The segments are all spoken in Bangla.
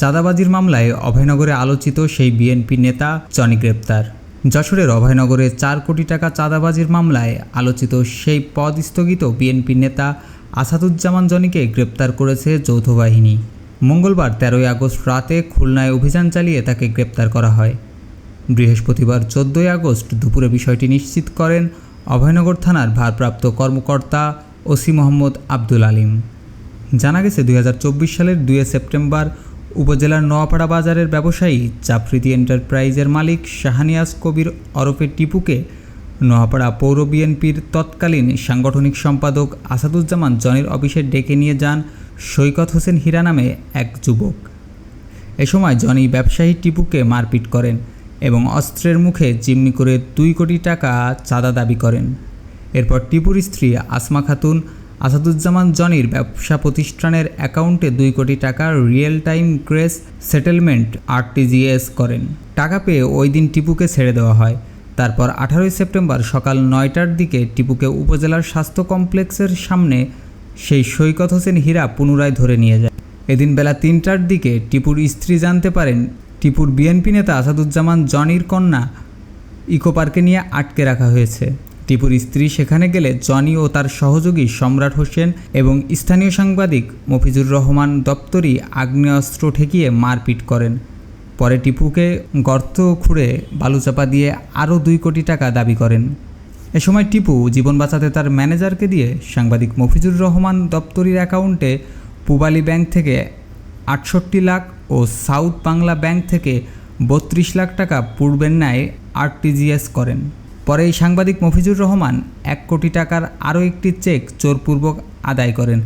চাঁদাবাজির মামলায় অভয়নগরে আলোচিত সেই বিএনপি নেতা জনি গ্রেপ্তার। যশোরের অভয়নগরে চার কোটি টাকা চাঁদাবাজির মামলায় আলোচিত সেই পদ স্থগিত বিএনপি নেতা আসাদুজ্জামান জনিকে গ্রেপ্তার করেছে যৌথ বাহিনী। মঙ্গলবার তেরোই আগস্ট রাতে খুলনায় অভিযান চালিয়ে তাকে গ্রেপ্তার করা হয়। বৃহস্পতিবার চোদ্দোই আগস্ট দুপুরে বিষয়টি নিশ্চিত করেন অভয়নগর থানার ভারপ্রাপ্ত কর্মকর্তা ওসি মোহাম্মদ আব্দুল আলিম। জানা গেছে দু হাজার চব্বিশ সালের দুই সেপ্টেম্বর উপজেলার নোয়াপাড়া বাজারের ব্যবসায়ী জাফরিদি এন্টারপ্রাইজের মালিক শাহানিয়াজ কবির ওরফে টিপুকে নোয়াপাড়া পৌর বিএনপির তৎকালীন সাংগঠনিক সম্পাদক আসাদুজ্জামান জনির অফিসে ডেকে নিয়ে যান সৈকত হোসেন হীরা নামে এক যুবক। এ সময় জনি ব্যবসায়ী টিপুকে মারপিট করেন এবং অস্ত্রের মুখে জিম্মি করে দুই কোটি টাকা চাঁদা দাবি করেন। এরপর টিপুর স্ত্রী আসমা খাতুন আসাদুজ্জামান জনির ব্যবসা প্রতিষ্ঠানের অ্যাকাউন্টে দুই কোটি টাকার real time gross settlement RTGS করেন। টাকা পেয়ে ওই দিন টিপুকে ছেড়ে দেওয়া হয়। তারপর আঠারোই সেপ্টেম্বর সকাল নয়টার দিকে টিপুকে উপজেলার স্বাস্থ্য কমপ্লেক্সের সামনে সেই সৈকত হোসেন হীরা পুনরায় ধরে নিয়ে যায়। এদিন বেলা তিনটার দিকে টিপুর স্ত্রী জানতে পারেন, টিপুর বিএনপি নেতা আসাদুজ্জামান জনির কন্যা ইকো পার্কে নিয়ে আটকে রাখা হয়েছে। টিপুর স্ত্রী সেখানে গেলে জনি ও তার সহযোগী সম্রাট হোসেন এবং স্থানীয় সাংবাদিক মফিজুর রহমান দপ্তরি আগ্নেয়াস্ত্র ঠেকিয়ে মারপিট করেন। পরে টিপুকে গর্ত খুঁড়ে বালুচাপা দিয়ে আরও দুই কোটি টাকা দাবি করেন। এ সময় টিপু জীবন বাঁচাতে তার ম্যানেজারকে দিয়ে সাংবাদিক মফিজুর রহমান দপ্তরির অ্যাকাউন্টে পুবালি ব্যাংক থেকে আটষট্টি লাখ ও সাউথ বাংলা ব্যাংক থেকে বত্রিশ লাখ টাকা পূর্বের ন্যায় আরটিজিএস করেন। পরে এই সাংবাদিক মফিজুর রহমান এক কোটি টাকার আরও একটি চেক চোরপূর্বক আদায় করেন।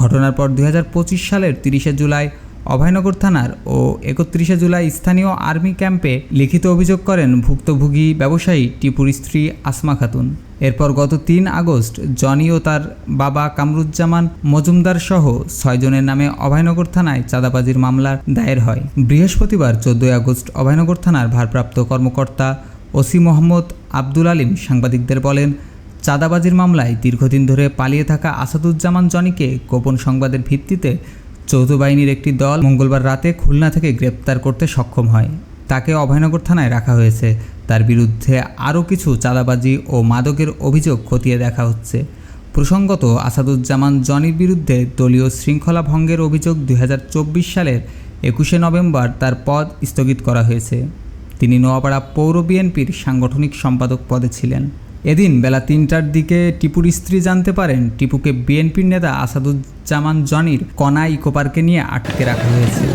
ঘটনার পর দু হাজার পঁচিশ সালের তিরিশে জুলাই অভয়নগর থানার ও একত্রিশে জুলাই স্থানীয় আর্মি ক্যাম্পে লিখিত অভিযোগ করেন ভুক্তভোগী ব্যবসায়ী টিপুর স্ত্রী আসমা খাতুন। এরপর গত তিন আগস্ট জনি ও তার বাবা কামরুজ্জামান মজুমদার সহ ছয়জনের নামে অভয়নগর থানায় চাঁদাবাজির মামলার দায়ের হয়। বৃহস্পতিবার চোদ্দই আগস্ট অভয়নগর থানার ভারপ্রাপ্ত কর্মকর্তা ওসি মোহাম্মদ আব্দুল আলিম সাংবাদিকদের বলেন, চাঁদাবাজির মামলায় দীর্ঘদিন ধরে পালিয়ে থাকা আসাদুজ্জামান জনিকে গোপন সংবাদের ভিত্তিতে যৌথ বাহিনীর একটি দল মঙ্গলবার রাতে খুলনা থেকে গ্রেপ্তার করতে সক্ষম হয়। তাকে অভয়নগর থানায় রাখা হয়েছে। তার বিরুদ্ধে আরও কিছু চাঁদাবাজি ও মাদকের অভিযোগ খতিয়ে দেখা হচ্ছে। প্রসঙ্গত, আসাদুজ্জামান জনির বিরুদ্ধে দলীয় শৃঙ্খলা ভঙ্গের অভিযোগ দুই হাজার চব্বিশ সালের একুশে নভেম্বর তার পদ স্থগিত করা হয়েছে। তিনি নোয়াপাড়া পৌর বিএনপির সাংগঠনিক সম্পাদক পদে ছিলেন। এদিন বেলা তিনটার দিকে টিপুর স্ত্রী জানতে পারেন, টিপুকে বিএনপির নেতা আসাদুজ্জামান জনির কনা ইকোপার্কে নিয়ে আটকে রাখা হয়েছে।